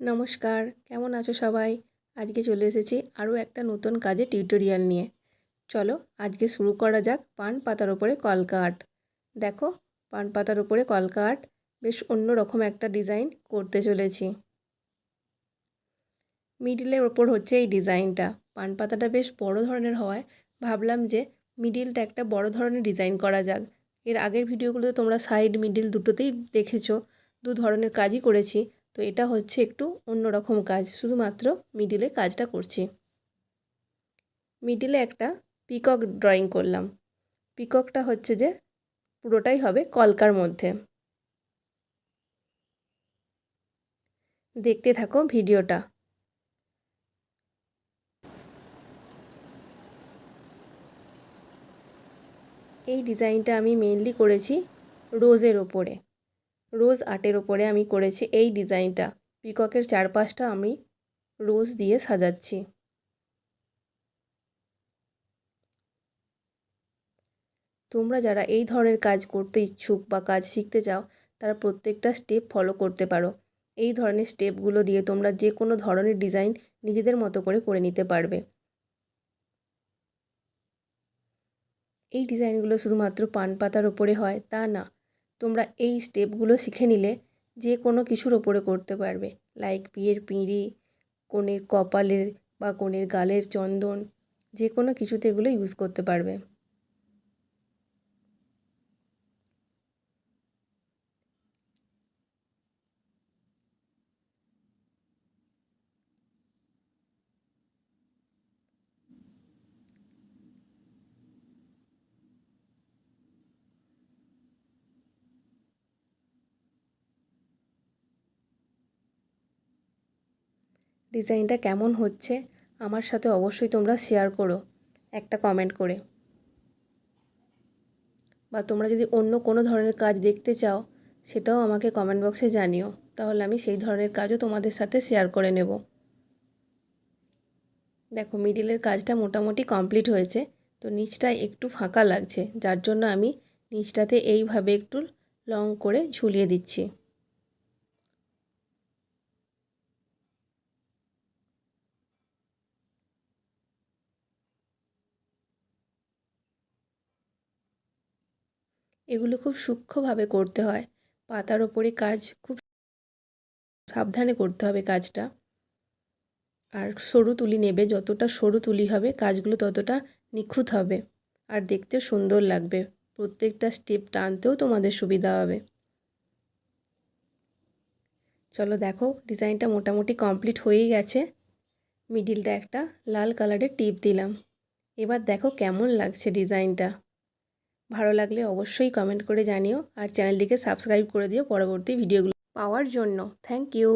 নমস্কার, কেমন আছো সবাই? আজকে চলে এসেছি আরও একটা নতুন কাজে টিউটোরিয়াল নিয়ে। চলো আজকে শুরু করা যাক পান পাতার ওপরে কলকা আর্ট। দেখো, পান পাতার ওপরে কলকা আর্ট বেশ অন্য রকম একটা ডিজাইন করতে চলেছি। মিডিলের ওপর হচ্ছে এই ডিজাইনটা পান পাতাটা বেশ বড় ধরনের হওয়ায় ভাবলাম যে মিডিলটা একটা বড় ধরনের ডিজাইন করা যাক। এর আগের ভিডিওগুলোতে তোমরা সাইড মিডিল দুটোতেই দেখেছ। দু ধরনের কাজই করেছি। তো এটা হচ্ছে একটু অন্যরকম কাজ। শুধুমাত্র মিডিলে কাজটা করছি। মিডিলে একটা পিকক ড্রয়িং করলাম। পিককটা হচ্ছে যে পুরোটাই হবে কলকার মধ্যে। দেখতে থাকো ভিডিওটা। এই ডিজাইনটা আমি মেনলি করেছি রোজের ওপরে। রোজ আর্টের ওপরে আমি করেছি এই ডিজাইনটা। পিককের চারপাশটা আমি রোজ দিয়ে সাজাচ্ছি। তোমরা যারা এই ধরনের কাজ করতে ইচ্ছুক বা কাজ শিখতে চাও, তারা প্রত্যেকটা স্টেপ ফলো করতে পারো। এই ধরনের স্টেপগুলো দিয়ে তোমরা যে কোনো ধরনের ডিজাইন নিজেদের মতো করে করে নিতে পারবে। এই ডিজাইনগুলো শুধুমাত্র পান পাতার ওপরে হয়, তা না। তোমরা এই স্টেপগুলো শিখে নিলে যে কোনো কিছুর ওপরে করতে পারবে। লাইক বিয়ের পিঁড়ি, কনের কপালের বা কনের গালের চন্দন, যে কোনো কিছুতে এগুলো ইউজ করতে পারবে। ডিজাইনটা কেমন হচ্ছে, আমার সাথে অবশ্যই তোমরা শেয়ার করো, একটা কমেন্ট করে। বা তোমরা যদি অন্য কোনো ধরনের কাজ দেখতে চাও, সেটাও আমাকে কমেন্ট বক্সে জানিও, তাহলে আমি সেই ধরনের কাজও তোমাদের সাথে শেয়ার করে নেব। দেখো মিডিলের কাজটা মোটামুটি কমপ্লিট হয়েছে, তো নিচটা একটু ফাঁকা লাগছে, যার জন্য আমি নিচটাতে এইভাবে একটু লং করে ঝুলিয়ে দিচ্ছি। এগুলো খুব সূক্ষ্মভাবে করতে হয়। পাতার ওপরে কাজ খুব সাবধানে করতে হবে কাজটা। আর সরু তুলি নেবে, যতটা সরু তুলি হবে, কাজগুলো ততটা নিখুঁত হবে। আর দেখতে সুন্দর লাগবে। প্রত্যেকটা স্টেপ টানতেও তোমাদের সুবিধা হবে। চলো দেখো, ডিজাইনটা মোটামুটি কমপ্লিট হয়েই গেছে। মিডিলটা একটা লাল কালারের টিপ দিলাম। এবার দেখো কেমন লাগছে ডিজাইনটা। ভালো লাগলে অবশ্যই কমেন্ট করে জানিও আর চ্যানেলটিকে সাবস্ক্রাইব করে দিও পরবর্তী ভিডিওগুলো পাওয়ার জন্য। Thank you